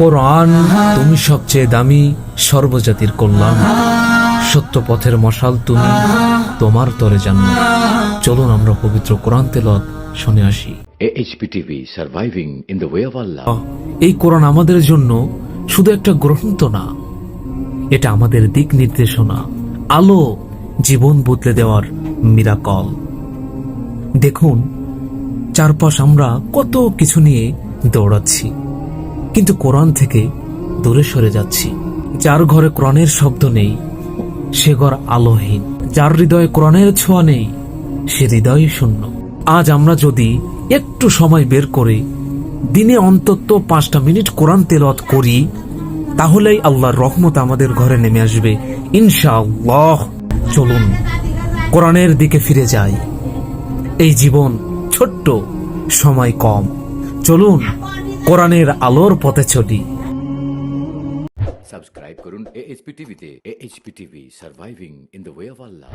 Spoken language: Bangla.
কোরআন তুমি সবচেয়ে দামি সর্বজাতির কল্যাণ। সত্য পথের মশাল তুমি তোমার তরে জান্ন চলুন আমরা পবিত্র কোরআন তেলত শুনে আসি। Of এই কোরআন আমাদের জন্য শুধু একটা গ্রন্থ না এটা আমাদের দিক নির্দেশনা। আলো জীবন বদলে দেওয়ার মিরাকল। দেখুন চারপাশ আমরা কত কিছু নিয়ে দৌড়াচ্ছি। কিন্তু কোরআন থেকে দূরে সরে যাচ্ছি। যার ঘরে কোরআনের শব্দ নেই, সে ঘর আলোহীন। যার হৃদয়ে কোরআনের ছোঁয়া নেই, সে হৃদয় শূন্য। আজ আমরা যদি একটু সময় বের করে দিনে অন্তত পাঁচটা মিনিট কোরআন তেলত করি, তাহলেই আল্লাহর রহমত আমাদের ঘরে নেমে আসবে। ইনশাআল্লাহ। চলুন, কোরআনের দিকে ফিরে যাই। এই জীবন ছোট্ট, সময় কম। চলুন কোরআনের আলোর পথে ছটি সাবস্ক্রাইব করুন এইচপি টিভিতে HP TV surviving in the way of Allah